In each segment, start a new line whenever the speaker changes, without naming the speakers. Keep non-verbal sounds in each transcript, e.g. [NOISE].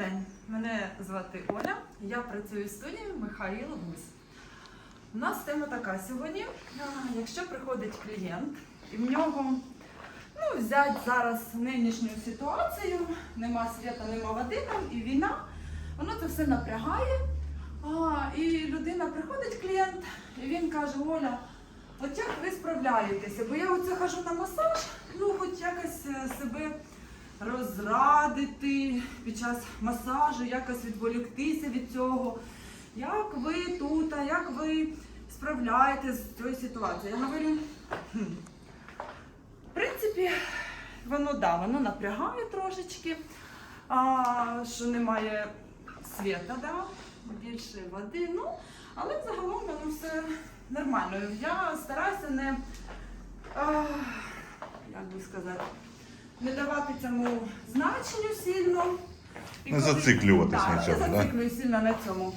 день. Мене звати Оля. Я працюю в студії Михайло Гусь. У нас тема така сьогодні. Якщо приходить клієнт і в нього ну, взяти зараз нинішню ситуацію, нема світа, нема води там і війна, воно це все напрягає. А, і людина приходить клієнт, і він каже: Оля, от як ви справляєтеся? Бо я оце хожу на масаж, ну хоч якось е, себе розрадити під час масажу, якось відволіктися від цього. Як ви тут, як ви справляєтесь з цією ситуацією? Я говорю, «Хм, в принципі, воно да, воно напрягає трошечки, а, що немає світа, да, більше води. Ну, але загалом воно все нормально. Я стараюся не, а, як би сказати, не давати цьому значенню сильно. І
Не
коли-
зациклюватись на цьому,
Не
да?
зациклююсь сильно на цьому.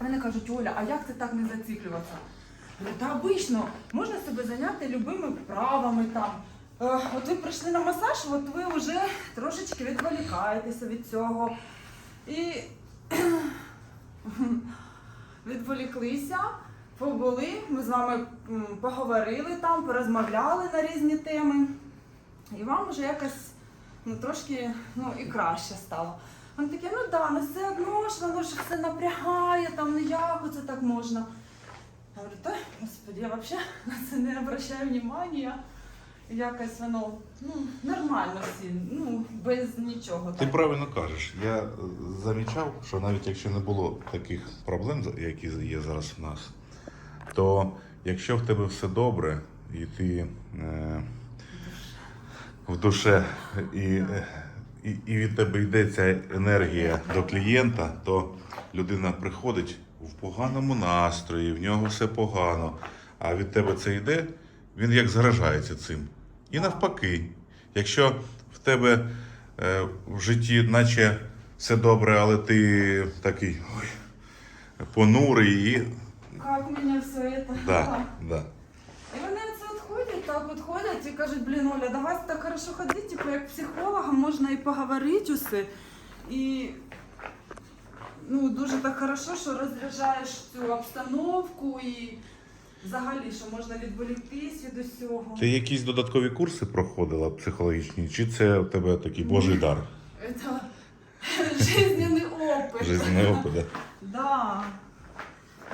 Вони кажуть, Оля, а як це так не зациклюватися? Говорю, Та обично можна себе зайняти любими вправами там. Е, От ви прийшли на масаж, от ви вже трошечки відволікаєтеся від цього. І [CLEARS THROAT] відволіклися, побули, ми з вами м, поговорили там, порозмовляли на різні теми. І вам вже якось ну, трошки ну, і краще стало. Вони такі, ну да, ну все одно ж воно ж все напрягає, там ну як оце так можна. Я говорю, та господи, я взагалі на це не обращаю внимання. Якось воно ну, нормально всі, ну, без нічого.
Ти
так.
правильно кажеш. Я е, замічав, що навіть якщо не було таких проблем, які є зараз в нас, то якщо в тебе все добре, і ти е, в душе, і, і, і від тебе йде ця енергія до клієнта, то людина приходить в поганому настрої, в нього все погано, а від тебе це йде, він як заражається цим. І навпаки, якщо в тебе е, в житті, наче все добре, але ти такий ой, понурий, і
Як мене все це?
да, да.
І вони це от ходять, так от ходять і кажуть, блін, Оля, давай так хорошо ходити, типу, як психологам можна і поговорити усе. І ну, дуже так хорошо, що розряджаєш цю обстановку і взагалі, що можна відволіктись від усього.
Ти якісь додаткові курси проходила психологічні, чи це у тебе такий божий дар?
Це жизненний опит.
Жизненний опит, да?
Да.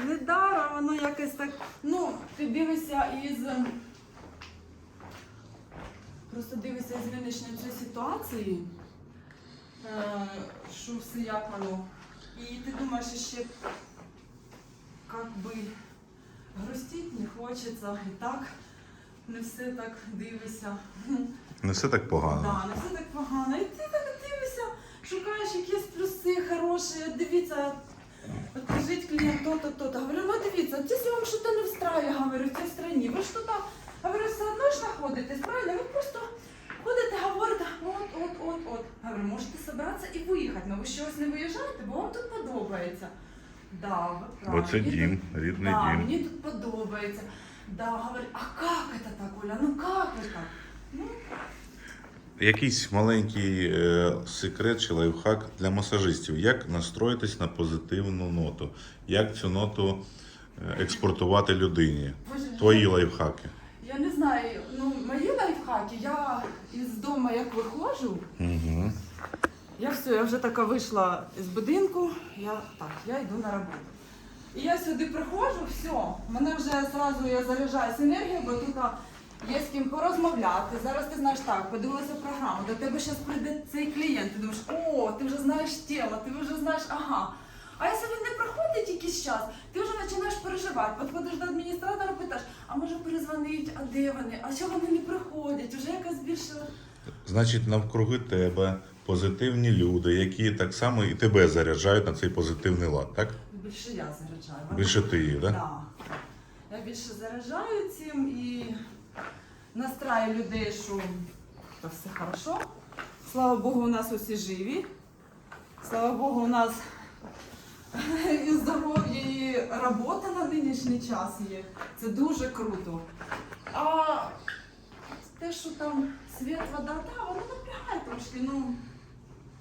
Недаром воно якось так. Ну, ти дивишся із. Просто дивишся з нинішньої цієї ситуації, е, що все як воно. І ти думаєш ще, як би грустить не хочеться, і так не все так дивишся.
Не все так погано.
Да, не все так погано. І ти так дивишся, шукаєш якісь плюси хороші, дивіться, от лежить клієнт то-то, то-то. Говорю, ну дивіться, якщо вам щось не встраює, говорю, в цій страні, ви ж тут, говорю, все одно ж знаходитесь, правильно? Ви просто ходите, говорите, от, от, от, от. Говорю, можете зібратися і виїхати, але ви щось не виїжджаєте, бо вам тут подобається. Да, ви
Бо це
Мені
дім,
тут-
рідний
да,
дім.
мені тут подобається. Да, говорю, а как это так, Оля, ну как это? Ну,
Якийсь маленький е, секрет чи лайфхак для масажистів. Як настроїтись на позитивну ноту? Як цю ноту е, експортувати людині?
Боже,
Твої лайфхаки.
Я не знаю, ну мої лайфхаки, я із дому як виходжу,
Угу.
я все, я вже така вийшла з будинку, я так, я йду на роботу. І я сюди приходжу, все, мене вже одразу я заряджаюся енергією, бо тут є з ким порозмовляти. Зараз ти знаєш так, подивилася програму, до тебе зараз прийде цей клієнт, ти думаєш, о, ти вже знаєш тему, ти вже знаєш, ага. А якщо він не проходить якийсь час, ти вже починаєш переживати. Підходиш до адміністратора, питаєш, а може перезвонить, а де вони, а що вони не приходять? Вже якась більше.
Значить, навкруги тебе позитивні люди, які так само і тебе заряджають на цей позитивний лад, так?
Більше я заряджаю.
Більше ти їх, так?
Да. Я більше заряджаю цим і настраю людей, що все хорошо. Слава Богу, у нас усі живі. Слава Богу, у нас [LAUGHS] і здоров'я, і робота на нинішній час є. Це дуже круто. А те, що там світ, вода, та, воно напрягає трошки, ну.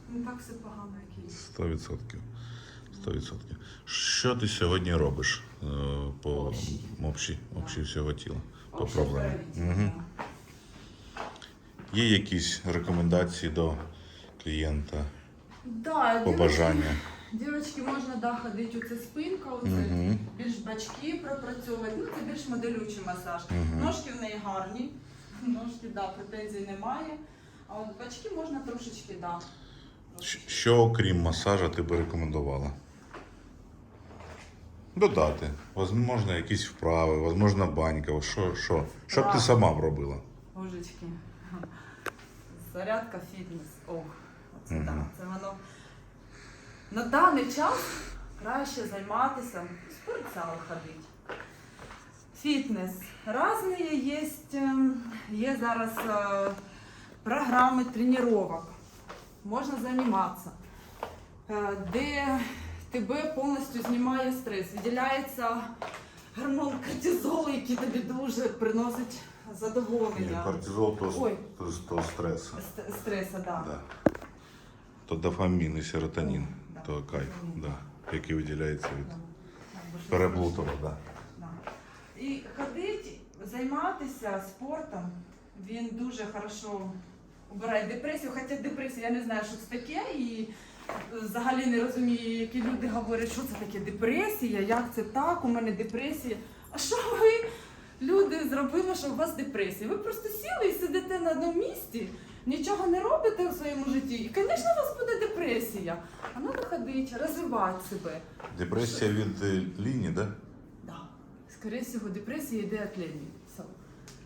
не так все погано, як є.
Сто відсотків. Сто відсотків. Що ти сьогодні робиш е, по
Общі.
общі, общі всього тіла? По
Общее
проблемі? Угу. Є якісь рекомендації до клієнта,
Да,
побажання?
Дівчатки можна да, ходити, оце спинка, оце
Угу.
більш бачки пропрацьовувати. Ну, це більш моделючий масаж.
Мгм.
Ножки в неї гарні, ножки, да, претензій немає. А от бачки можна трошечки, да.
Щ- Що окрім масажа ти би рекомендувала? Додати. Возможно, якісь вправи, возможно, банька. Що, що? Що б ти сама б робила?
Божечки. Зарядка, фітнес. Ох, оце
Мгм.
так. Це воно. На даний час краще займатися, в спортзал ходити. Фітнес. Разні є, ем, є зараз е, програми тренувань. Можна займатися, е, де тебе повністю знімає стрес. Виділяється гормон кортизол, який тобі дуже приносить задоволення.
кортизол то,
Ой.
то, то стрес.
Ст- Стреса, да.
Да. То дофамін і серотонін. То кайф, да, який виділяється від
Да. Да. І ходити, займатися спортом, він дуже хорошо убирає депресію. Хоча депресія, я не знаю, що це таке, і взагалі не розумію, які люди говорять, що це таке депресія, як це так, у мене депресія. А що ви, люди, зробили, що у вас депресія? Ви просто сіли і сидите на одному місці, нічого не робите в своєму житті, і, звісно, у вас буде депресія. А треба ходити, розвивати себе.
Депресія від е, лінії, да?
Да. Скорее всего, депресія йде від лені. Все.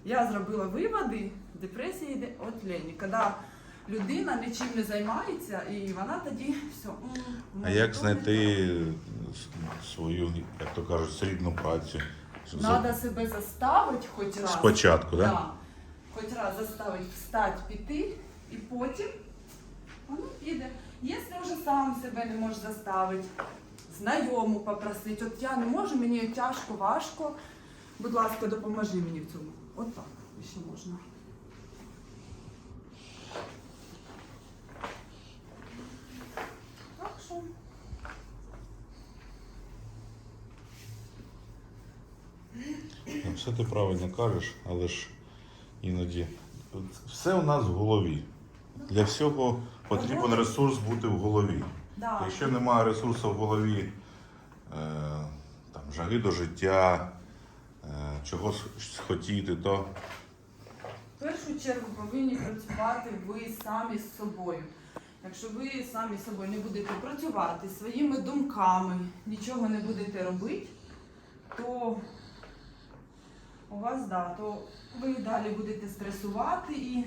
Я зробила виводи, депресія йде від лені. Коли людина нічим не займається, і вона тоді все. м,
А
ну,
як
то
знайти с- свою, як то кажуть, срідну працю?
так. Надо себе заставити хоч раз.
Спочатку, да?
Да. Хоч раз заставити встати, піти, і потім воно піде. Якщо вже сам себе не можеш заставити, знайому попросити, от я не можу, мені тяжко, важко. Будь ласка, допоможи мені в цьому. От так ще можна. Що.
Ну, Все ти правильно кажеш, але ж іноді все у нас в голові. Для всього потрібен ресурс бути в голові.
Да.
Якщо немає ресурсу в голові, е, там, жаги до життя, е, чогось хотіти, то
В першу чергу повинні працювати ви самі з собою. Якщо ви самі з собою не будете працювати своїми думками, нічого не будете робити, то у вас да, то ви далі будете стресувати і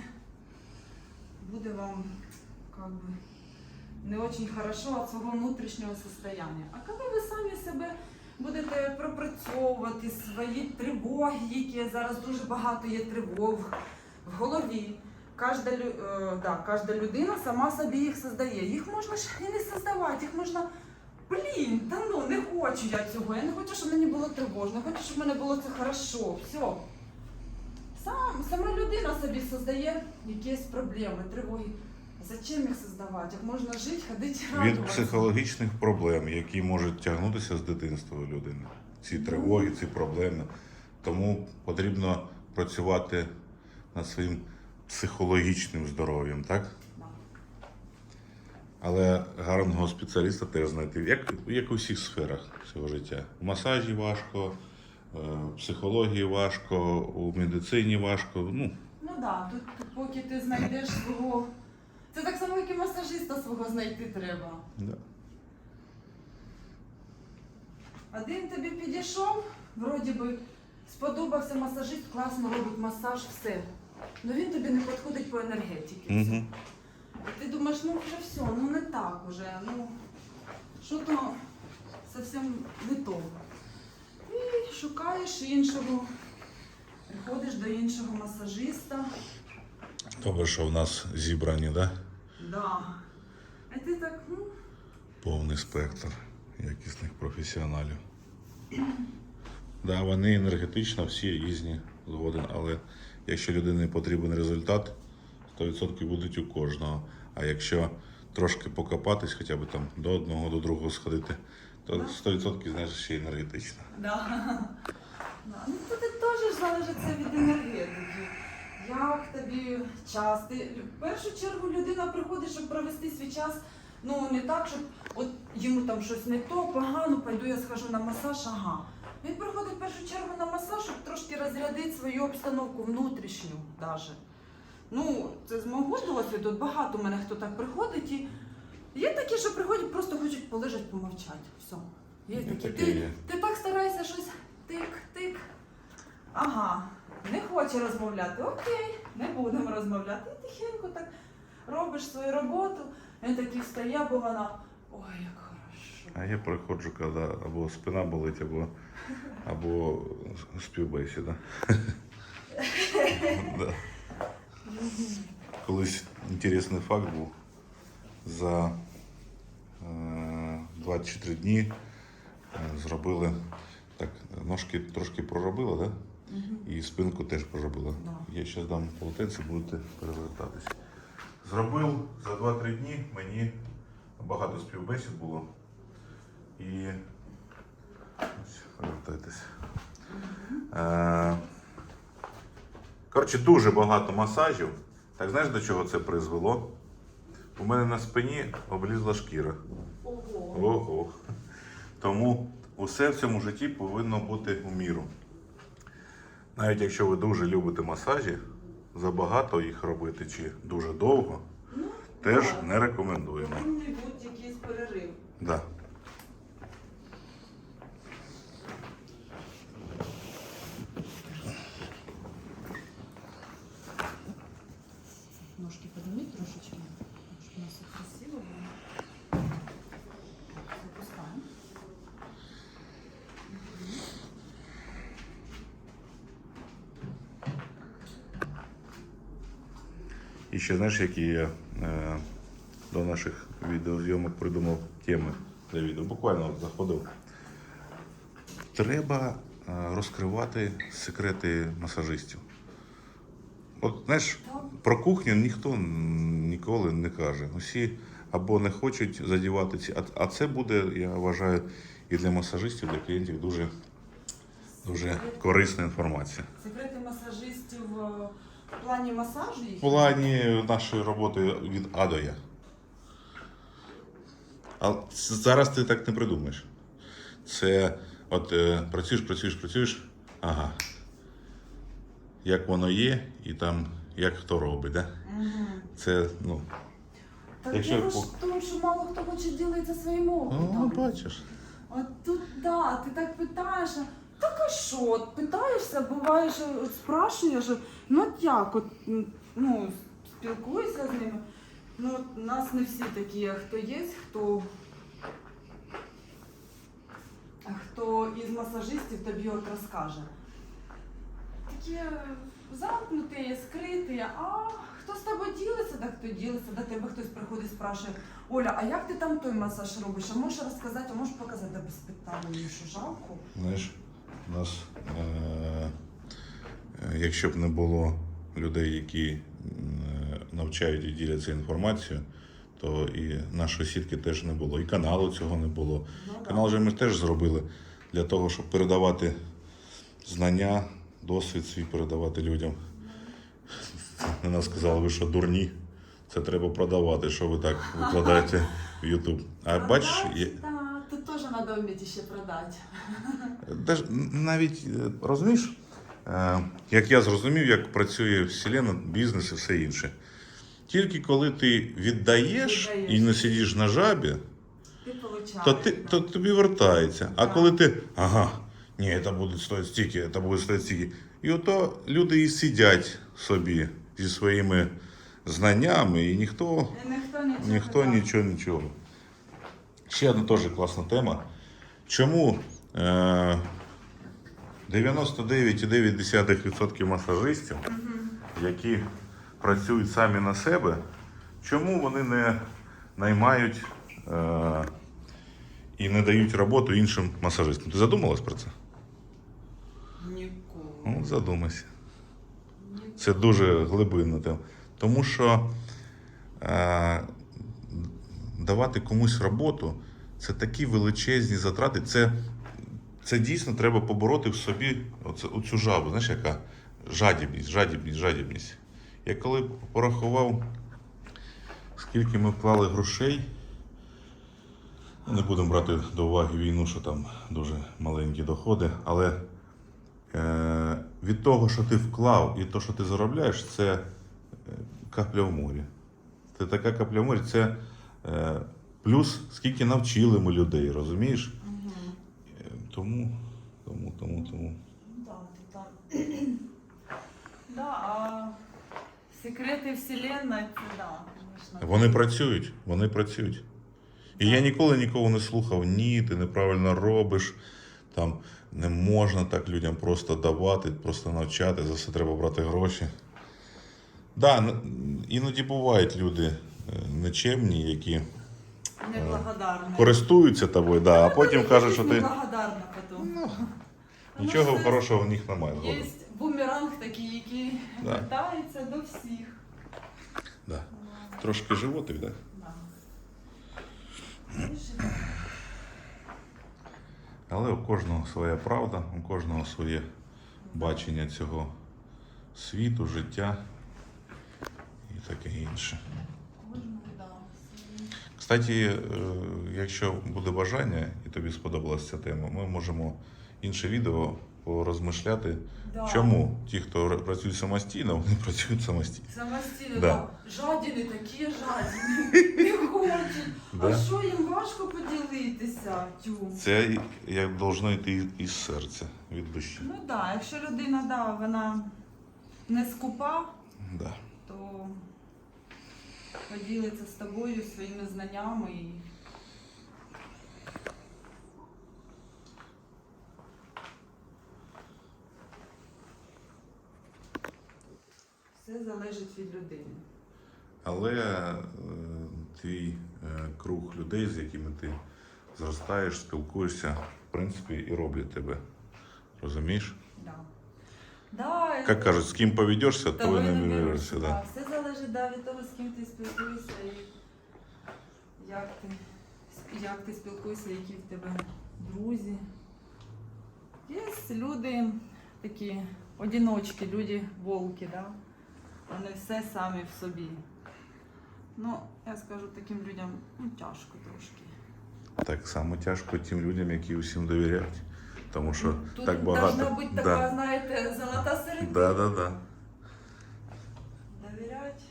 буде вам как би, не дуже хорошо від свого внутрішнього состояння. А коли ви самі себе будете пропрацьовувати свої тривоги, які зараз дуже багато є тривог в голові. Кожна, е, да, кожна людина сама собі їх создає. Їх можна ж і не создавати, їх можна. Блін, та ну не хочу я цього. Я не хочу, щоб мені було тривожно, я хочу, щоб мене було це хорошо. Все. Сам, сама людина собі создає якісь проблеми, тривоги. Зачем їх создавати? Як можна жити, ходити,
від психологічних проблем, які можуть тягнутися з дитинства людини. Ці тривоги, ці проблеми. Тому потрібно працювати над своїм психологічним здоров'ям, так?
Да.
Але гарного спеціаліста теж знайти, як, як у всіх сферах цього життя. В масажі важко, е, в психології важко, у медицині важко. Ну,
Ну да, тут, тут поки ти знайдеш свого. Це так само, як і масажиста свого знайти треба.
да.
Один тобі підійшов, вроді би сподобався масажист, класно робить масаж, все. Ну він тобі не підходить по енергетиці.
Угу.
І ти думаєш, ну вже все, ну не так уже, ну що то зовсім не то. І шукаєш іншого, приходиш до іншого масажиста.
Добре, що в нас зібрані, да?
Да. А ти так, ну.
повний спектр якісних професіоналів. [CLEARS THROAT] Да, вони енергетично всі різні, згоден, але якщо людині потрібен результат, 100% будуть у кожного. А якщо трошки покопатись, хоча б там до одного, до другого сходити, то 100% знаєш ще енергетично.
Да. Да. Ну, теж залежить це від енергетики. Як тобі час? Ти, в першу чергу людина приходить, щоб провести свій час. Ну не так, щоб от йому там щось не то, погано, пойду я схожу на масаж, ага. Він приходить в першу чергу на масаж, щоб трошки розрядити свою обстановку внутрішню даже. Ну, це з мого досвіду, багато у мене хто так приходить і є такі, що приходять, просто хочуть полежати, помовчати. Все. Є такі. Ти, ти так стараєшся щось тик-тик. Ага, не хоче розмовляти. Окей, не будемо розмовляти. І тихенько так робиш свою роботу. Він такий встає, бо вона. Ой, як хорошо.
А я приходжу, коли або спина болить, або, або співбесіда. [LAUGHS] Да. Колись інтересний факт був. За е, 24 дні е, зробили так, ножки трошки проробила, да? І спинку теж проробила.
Да.
Я зараз дам полотенце, будете перевертатись. Зробив за 2-3 дні, мені багато співбесід було. І ось, повертайтесь. Е, Коротше, дуже багато масажів. Так знаєш, до чого це призвело? У мене на спині облізла шкіра.
Ого.
Ого. Тому усе в цьому житті повинно бути у міру. Навіть якщо ви дуже любите масажі, забагато їх робити чи дуже довго,
Ну,
теж не рекомендуємо.
Повинен бути якийсь перерив.
Да.
Ножки поднимите трошечки, чтобы у нас все красиво было. Запускаем.
І ще знаєш, які я е, до наших відеозйомок придумав теми для відео. Буквально заходив. Треба е, розкривати секрети масажистів. От знаєш, про кухню ніхто ніколи не каже. Усі або не хочуть задівати ці. А, це буде, я вважаю, і для масажистів, для клієнтів дуже, дуже корисна інформація.
Секрети масажистів е, в плані масажу їх.
В плані нашої роботи від А до Я. А зараз ти так не придумаєш. Це от е, працюєш, працюєш, працюєш. Ага. Як воно є, і там як хто робить. Да?
Угу.
Це, ну,
Так
Якщо-
Якщо... ж в тому, що мало хто хоче ділитися своїм опитом.
ну, бачиш.
От тут, да, ти так питаєш, а так а що? От питаєшся, буває, що от спрашуєш, ну от як, от, ну, спілкуєшся з ними. Ну, от нас не всі такі, хто є, хто. Хто із масажистів тобі от розкаже. Такі е, замкнуті, скриті, а хто з тобою ділиться, так хто ділиться, до тебе хтось приходить, спрашує, Оля, а як ти там той масаж робиш? А можеш розказати, а можеш показати, да без питань, мені що жалко.
Знаєш, у нас, е, якщо б не було людей, які навчають і діляться інформацією, то і нашої сітки теж не було, і каналу цього не було.
Ну.
Канал же ми теж зробили для того, щоб передавати знання, досвід свій передавати людям. На нас сказали, ви що дурні, це треба продавати, що ви так викладаєте в YouTube. А бачиш,
Так, тут треба вміти ще продати.
Даже навіть е, розумієш, е, як я зрозумів, як працює вселенна, бізнес і все інше. Тільки коли ти віддаєш,
Віддаєш.
і не сидиш на жабі,
Ти
то, ти, то тобі вертається. А коли ти, ага, ні, це буде стоїти стільки, це буде стоїти стільки. І ото люди і сидять собі зі своїми знаннями, і ніхто
І ніхто нічого.
Ніхто нічого, нічого. Ще одна теж класна тема. Чому е, 99,9% масажистів, які працюють самі на себе, чому вони не наймають е, і не дають роботу іншим масажистам? Ти задумалась про це?
Ніколи.
Ну, задумайся. Це дуже глибинна тема. Тому що е, давати комусь роботу це такі величезні затрати. Це, це дійсно треба побороти в собі оце, оцю жабу, знаєш, яка жадібність, жадібність, жадібність. Я коли порахував, скільки ми вклали грошей, не будемо брати до уваги війну, що там дуже маленькі доходи, але е, від того, що ти вклав і то, що ти заробляєш, це е, капля в морі. Це така капля в морі, це плюс скільки навчили ми людей, розумієш? Е, Тому, тому, тому, тому.
Да. [CLEARS THROAT] Да, а секрети Вселенної, це да, звісно.
Вони працюють, вони працюють. І я ніколи нікого не слухав, ні, ти неправильно робиш. Там не можна так людям просто давати, просто навчати, за все треба брати гроші. Да, іноді бувають люди е, нечемні, які
Неблагодарна.
користуються тобою, да, а потім кажуть, що ти
Неблагодарна потім.
Ну,
Тому
нічого
що
хорошого в них немає.
Є
згодом.
бумеранг такий, який
Да.
вертається до всіх.
Да. Трошки животик, так? Да? Але у кожного своя правда, у кожного своє бачення цього світу, життя і таке інше. Кстати, е, якщо буде бажання і тобі сподобалася ця тема, ми можемо інше відео порозмишляти,
Да.
чому ті, хто працюють самостійно, вони працюють самостійно.
Самостійно,
Да.
да. жадіни такі жадіни, [LAUGHS] не хочуть.
Да.
А що їм важко поділитися? Тю.
Це як должно йти із серця, від душі.
Ну так, да, якщо людина да, вона не скупа,
Да.
то поділиться з тобою своїми знаннями і все залежить від людини.
Але е, твій е, круг людей, з якими ти зростаєш, спілкуєшся, в принципі, і роблять тебе. Розумієш?
Да. Да,
Як кажуть, з ким поведешся, то виберешся.
вірите,
Да.
Да. Да, від того, з ким ти спілкуєшся і як ти, як ти спілкуєшся, які в тебе друзі. Є люди такі одіночки, люди волки, да? вони все самі в собі. Ну, я скажу таким людям ну, тяжко трошки.
Так само тяжко тим людям, які усім довіряють. Тому що
Тут
так багато.
должна бути
да.
така, знаєте, золота середина.
Да, да, да.
Довіряти.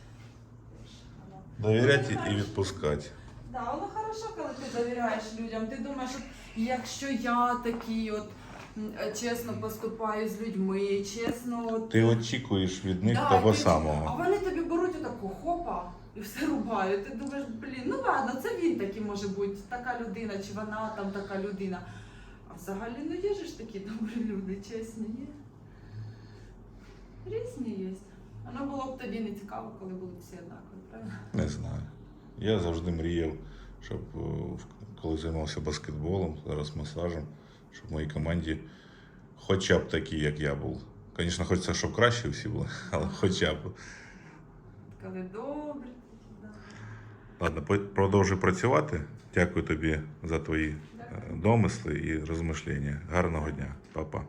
Воно-
Довіряти і відпускати.
Да, воно хорошо, коли ти довіряєш людям. Ти думаєш, от, якщо я такий от м, чесно поступаю з людьми, чесно. От,
Ти очікуєш від них
Да,
того
ти- А
самого.
вони тобі беруть отаку хопа і все рубають. Ти думаєш, блін, ну ладно, це він такий може бути, така людина, чи вона там така людина. А взагалі, ну є ж такі добрі люди, чесні, є. Різні є. Воно було б тоді не цікаво, коли були всі однакові, правильно?
Не знаю. Я завжди мріяв, щоб е, коли займався баскетболом, зараз масажем, щоб в моїй команді хоча б такі, як я був. Звісно, хочеться, щоб краще всі були, [LAUGHS] але хоча б.
Коли добре.
Ладно, продовжуй працювати. Дякую тобі за твої е, домисли і розмишлення. Гарного дня, Па-па.